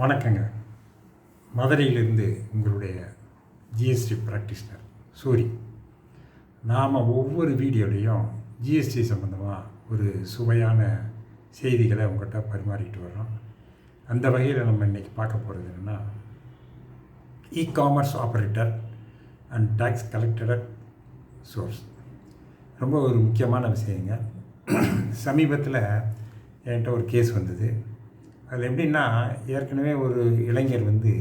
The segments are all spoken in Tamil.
வணக்கங்க. மதுரையிலிருந்து உங்களுடைய ஜிஎஸ்டி ப்ராக்டிஷனர் சூரி. நாம் ஒவ்வொரு வீடியோலையும் ஜிஎஸ்டி சம்மந்தமாக ஒரு சுவையான செய்திகளை உங்கள்கிட்ட பரிமாறிட்டு வரோம் அந்த வகையில் நம்ம இன்றைக்கி பார்க்க போகிறது என்னென்னா e commerce operator and tax collected source ரொம்ப ஒரு முக்கியமான விஷயங்க. சமீபத்தில் என்கிட்ட ஒரு கேஸ் வந்தது. அதில் எப்படின்னா ஏற்கனவே ஒரு இளைஞர் வந்து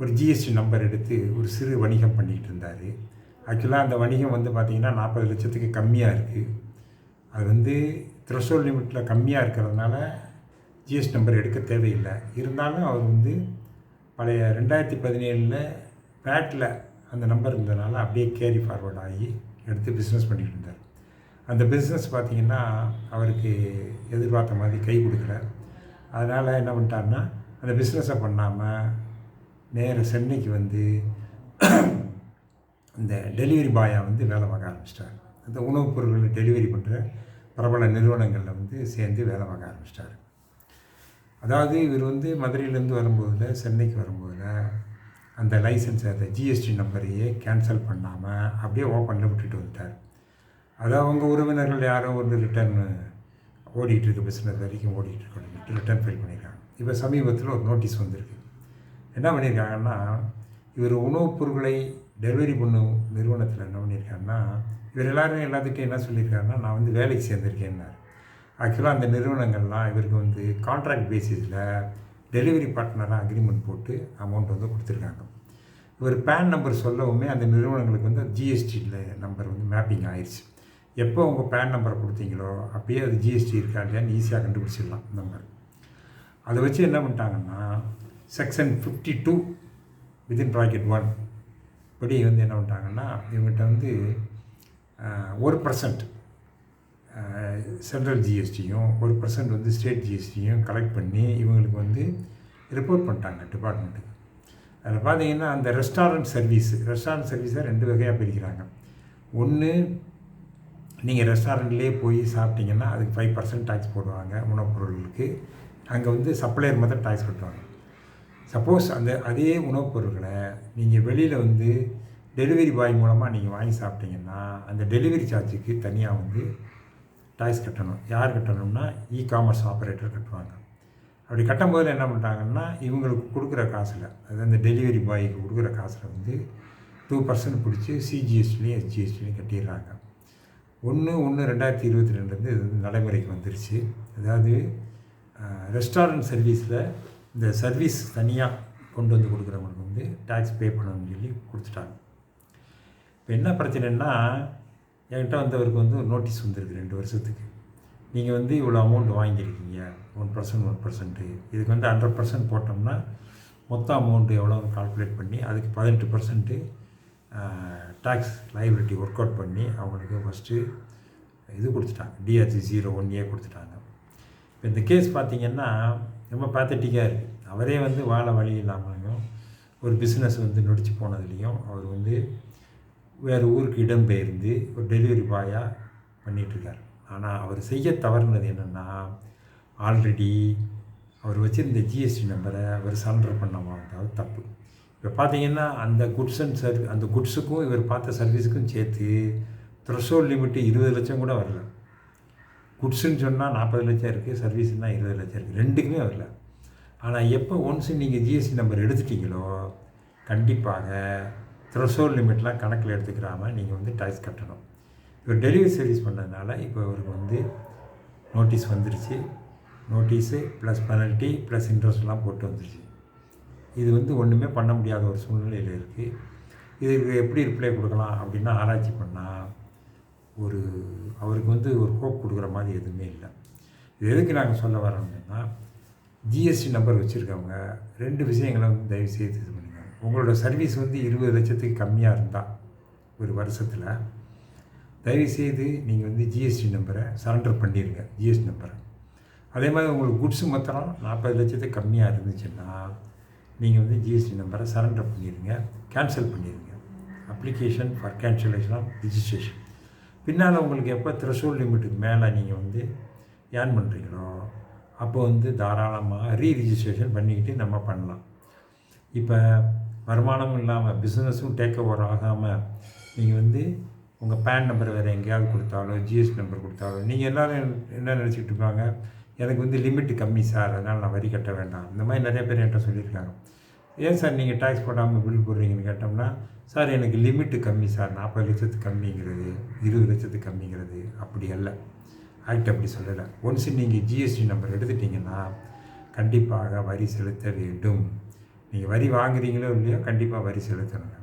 ஒரு ஜிஎஸ்டி நம்பர் எடுத்து ஒரு சிறு வணிகம் பண்ணிகிட்டு இருந்தார். ஆக்சுவலாக அந்த வணிகம் வந்து பார்த்திங்கன்னா நாற்பது லட்சத்துக்கு கம்மியாக இருக்குது அது வந்து த்ரெஷோல் லிமிட்டில் கம்மியாக இருக்கிறதுனால ஜிஎஸ்டி நம்பர் எடுக்க தேவையில்லை. இருந்தாலும் அவர் வந்து பழைய ரெண்டாயிரத்தி பதினேழில் பேட்டில் அந்த நம்பர் இருந்ததுனால அப்படியே கேரி ஃபார்வர்ட் ஆகி எடுத்து பிஸ்னஸ் பண்ணிகிட்டு இருந்தார். அந்த பிஸ்னஸ் பார்த்திங்கன்னா அவருக்கு எதிர்பார்த்த மாதிரி கை கொடுக்கல. அதனால் என்ன பண்ணிட்டாருன்னா அந்த பிஸ்னஸை பண்ணாமல் நேர சென்னைக்கு வந்து இந்த டெலிவரி பாயாக வந்து வேலை பார்க்க ஆரம்பிச்சிட்டார். அந்த உணவுப் பொருட்களை டெலிவரி பண்ணுற பிரபல நிறுவனங்களில் வந்து சேர்ந்து வேலை பார்க்க ஆரம்பிச்சிட்டார். அதாவது இவர் வந்து மதுரையிலேருந்து வரும்போதில் சென்னைக்கு வரும்போதில் அந்த லைசன்ஸ் அந்த ஜிஎஸ்டி நம்பரையே கேன்சல் பண்ணாமல் அப்படியே ஓப்பனில் விட்டுட்டு வந்துட்டார். அது அவங்க உறவினர்கள் யாரோ வந்து ரிட்டர்ன் ஓடிட்டுருக்கு பிஸ்னஸ் வரைக்கும் ஓடிட்டுருக்கணும். ரிட்டர்ன் ஃபைல் பண்ணியிருக்காங்க இப்போ சமீபத்தில் ஒரு நோட்டீஸ் வந்திருக்கு. என்ன பண்ணியிருக்காங்கன்னா இவர் உணவுப் பொருட்களை டெலிவரி பண்ணும் நிறுவனத்தில் என்ன பண்ணியிருக்காருன்னா இவர் எல்லாரும் எல்லாத்துட்டும் என்ன சொல்லியிருக்காருன்னா நான் வந்து வேலைக்கு சேர்ந்திருக்கேன்னார். ஆக்சுவலாக அந்த நிறுவனங்கள்லாம் இவருக்கு வந்து கான்ட்ராக்ட் பேசிஸில் டெலிவரி பார்ட்னராக அக்ரிமெண்ட் போட்டு அமௌண்ட் வந்து கொடுத்துருக்காங்க. இவர் பேன் நம்பர் சொல்லவுமே அந்த நிறுவனங்களுக்கு வந்து ஜிஎஸ்டியில் நம்பர் வந்து மேப்பிங் ஆயிடுச்சு எப்போ உங்கள் பேன் நம்பரை கொடுத்தீங்களோ அப்பயே அது ஜிஎஸ்டி இருக்கா இல்லையான்னு ஈஸியாக கண்டுபிடிச்சிடலாம் நம்பர் அதை வச்சு என்ன பண்ணிட்டாங்கன்னா section fifty two within bracket one படி வந்து என்ன பண்ணிட்டாங்கன்னா இவங்ககிட்ட வந்து ஒரு பர்சன்ட் சென்ட்ரல் ஜிஎஸ்டியும் ஒரு பர்சன்ட் வந்து ஸ்டேட் ஜிஎஸ்டியும் கலெக்ட் பண்ணி இவங்களுக்கு வந்து ரிப்போர்ட் பண்ணிட்டாங்க டிபார்ட்மெண்ட்டுக்கு அதில் பார்த்தீங்கன்னா அந்த ரெஸ்டாரண்ட் சர்வீஸ் ரெஸ்டாரண்ட் சர்வீஸை ரெண்டு வகையாக பிரிக்கிறாங்க. ஒன்று நீங்கள் ரெஸ்டாரண்ட்லேயே போய் சாப்பிட்டீங்கன்னா அதுக்கு ஃபைவ் பர்சன்ட் டேக்ஸ் போடுவாங்க உணவுப் பொருள்களுக்கு அங்கே வந்து சப்ளையர் மட்டும் டேக்ஸ் கட்டுவாங்க. சப்போஸ் அந்த அதே உணவுப் பொருட்களை நீங்கள் வெளியில் வந்து டெலிவரி பாய் மூலமாக நீங்கள் வாங்கி சாப்பிட்டீங்கன்னா அந்த டெலிவரி சார்ஜுக்கு தனியாக வந்து டேக்ஸ் கட்டணும். யார் கட்டணும்னா இ காமர்ஸ் ஆப்ரேட்டர் கட்டுவாங்க. அப்படி கட்டும்போது என்ன பண்ணுறாங்கன்னா இவங்களுக்கு கொடுக்குற காசில் அது அந்த டெலிவரி பாய்க்கு கொடுக்குற காசில் வந்து டூ பர்சன்ட் பிடிச்சி சிஜிஎஸ்டிலையும் எஸ்ஜிஎஸ்டிலையும் கட்டிடுறாங்க. ஒன்று ஒன்று ரெண்டாயிரத்தி இருபத்தி ரெண்டுலேருந்து இது வந்து நடைமுறைக்கு வந்துருச்சு. அதாவது ரெஸ்டாரண்ட் சர்வீஸில் இந்த சர்வீஸ் தனியாக கொண்டு வந்து கொடுக்குறவங்களுக்கு வந்து டேக்ஸ் பே பண்ணணும்னு சொல்லி கொடுத்துட்டாங்க. இப்போ என்ன பிரச்சனைன்னா என்கிட்ட வந்தவருக்கு வந்து ஒரு நோட்டீஸ் வந்திருக்கு ரெண்டு வருஷத்துக்கு. நீங்கள் வந்து இவ்வளோ அமௌண்ட் வாங்கியிருக்கீங்க ஒன் பர்சன்ட் ஒன் பர்சன்ட்டு இதுக்கு வந்து ஹண்ட்ரட் பர்சன்ட் போட்டோம்னா மொத்த அமௌண்ட்டு எவ்வளோ கால்குலேட் பண்ணி அதுக்கு பதினெட்டு percent tax liability work out பண்ணி அவங்களுக்கு ஃபஸ்ட்டு இது கொடுத்துட்டாங்க. டிஆர்சி ஜீரோ ஒன் ஏ கொடுத்துட்டாங்க. இப்போ இந்த கேஸ் பார்த்திங்கன்னா ரொம்ப பேத்தட்டிக்காக இருக்குது அவரே வந்து வாழ வழி இல்லாமலையும் ஒரு பிஸ்னஸ் வந்து நொடிச்சு போனதுலேயும் அவர் வந்து வேறு ஊருக்கு இடம்பெயர்ந்து ஒரு டெலிவரி பாயாக பண்ணிகிட்ருக்கார் ஆனால் அவர் செய்ய தவறுனது என்னென்னா ஆல்ரெடி அவர் வச்சுருந்த ஜிஎஸ்டி நம்பரை அவர் சரண்டர் பண்ண மாட்டாவது தப்பு. இப்போ பார்த்தீங்கன்னா அந்த குட்ஸ் அண்ட் சர்வ் அந்த குட்ஸுக்கும் இவர் பார்த்த சர்வீஸுக்கும் சேர்த்து த்ரெஷோல் லிமிட்டு இருபது லட்சம் கூட வரல. குட்ஸுன்னு சொன்னால் நாற்பது லட்சம் இருக்குது சர்வீஸ்னால் இருபது லட்சம் இருக்குது ரெண்டுக்குமே வரல. ஆனால் எப்போ ஒன்ஸ் நீங்கள் ஜிஎஸ்டி நம்பர் எடுத்துட்டீங்களோ கண்டிப்பாக த்ரெஷோல் லிமிட்லாம் கணக்கில் எடுத்துக்கிறாமல் நீங்கள் வந்து டேக்ஸ் கட்டணும். இவர் டெலிவரி சர்வீஸ் பண்ணதுனால இப்போ இவருக்கு வந்து நோட்டீஸ் வந்துருச்சு. நோட்டீஸு ப்ளஸ் பெனல்ட்டி ப்ளஸ் இன்ட்ரெஸ்ட்லாம் போட்டு வந்துருச்சு. இது வந்து ஒன்றுமே பண்ண முடியாத ஒரு சூழ்நிலையில் இருக்குது இதுக்கு எப்படி ரிப்ளை கொடுக்கலாம் அப்படின்னா ஆராய்ச்சி பண்ணால் ஒரு அவருக்கு வந்து ஒரு ஹோப் கொடுக்குற மாதிரி எதுவுமே இல்லை. இது எதுக்கு நாங்கள் சொல்ல வரோம்னா ஜிஎஸ்டி நம்பர் வச்சுருக்கவங்க ரெண்டு விஷயங்களை வந்து தயவு செய்து இது பண்ணுங்கள் உங்களோட சர்வீஸ் வந்து இருபது லட்சத்துக்கு கம்மியாக இருந்தால் ஒரு வருஷத்தில் தயவு செய்து நீங்கள் வந்து ஜிஎஸ்டி நம்பரை சரண்டர் பண்ணிடுங்க ஜிஎஸ்டி நம்பரை அதே மாதிரி உங்களுக்கு குட்ஸு மொத்தம் நாற்பது லட்சத்துக்கு கம்மியாக இருந்துச்சுன்னா நீங்கள் வந்து ஜிஎஸ்டி நம்பரை சரண்டர் பண்ணிடுங்க கேன்சல் பண்ணிடுங்க application for cancellation of registration பின்னால் உங்களுக்கு எப்போ த்ரெஷோல் லிமிட்டுக்கு மேலே நீங்கள் வந்து ஏர்ன் பண்ணுறீங்களோ அப்போ வந்து தாராளமாக ரீ ரிஜிஸ்ட்ரேஷன் பண்ணிக்கிட்டு நம்ம பண்ணலாம். இப்போ வருமானமும் இல்லாமல் பிஸ்னஸும் டேக் ஓவர் ஆகாமல் நீங்கள் வந்து உங்கள் பேன் நம்பர் வேறு எங்கேயாவது கொடுத்தாலோ ஜிஎஸ்டி நம்பர் கொடுத்தாலோ நீங்கள் எல்லோரும் என்ன நினச்சிக்கிட்டு இருப்பாங்க? எனக்கு வந்து லிமிட்டு கம்மி சார் அதனால் நான் வரி கட்ட வேண்டாம். இந்த மாதிரி நிறைய பேர் என்கிட்ட சொல்லியிருக்காங்க. ஏன் சார் நீங்கள் டேக்ஸ் போடாமல் பில் போடுறீங்கன்னு கேட்டோம்னா சார் எனக்கு லிமிட்டு கம்மி சார் நாற்பது லட்சத்துக்கு கம்மிங்கிறது இருபது லட்சத்துக்கு கம்மிங்கிறது அப்படி அல்ல. ஆக்ட் அப்படி சொல்லலை. ஒன்ஸ் நீங்கள் ஜிஎஸ்டி நம்பர் எடுத்துட்டிங்கன்னா கண்டிப்பாக வரி செலுத்த வேண்டும். நீங்கள் வரி வாங்குறீங்களோ இல்லையோ கண்டிப்பாக வரி செலுத்தணுங்க.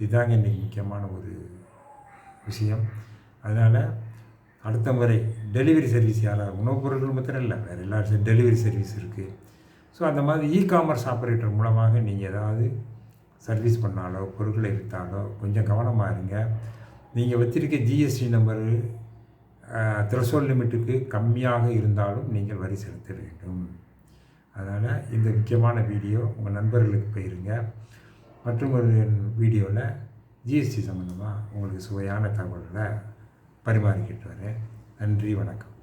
இதுதாங்க இன்றைக்கி முக்கியமான ஒரு விஷயம். அதனால் அடுத்த முறை டெலிவரி சர்வீஸ் யாராவது உணவுப் பொருட்கள் மாத்திரம் இல்லை வேறு எல்லா டெலிவரி சர்வீஸ் இருக்குது ஸோ அந்த மாதிரி இ காமர்ஸ் ஆப்ரேட்டர் மூலமாக நீங்கள் ஏதாவது சர்வீஸ் பண்ணாலோ பொருட்களை விற்றாலோ கொஞ்சம் கவனமாக இருங்க. நீங்கள் வச்சிருக்க ஜிஎஸ்டி நம்பரு த்ரெஷோல் லிமிட்டுக்கு கம்மியாக இருந்தாலும் நீங்கள் வரி செலுத்த வேண்டும். அதனால் இந்த முக்கியமான வீடியோ உங்கள் நண்பர்களுக்கு போயிருங்க. மற்றும் ஒரு வீடியோவில் ஜிஎஸ்டி சம்மந்தமாக உங்களுக்கு சுவையான தகவல்களை பரிமாறிக்கிட்டு வரேன். நன்றி வணக்கம்.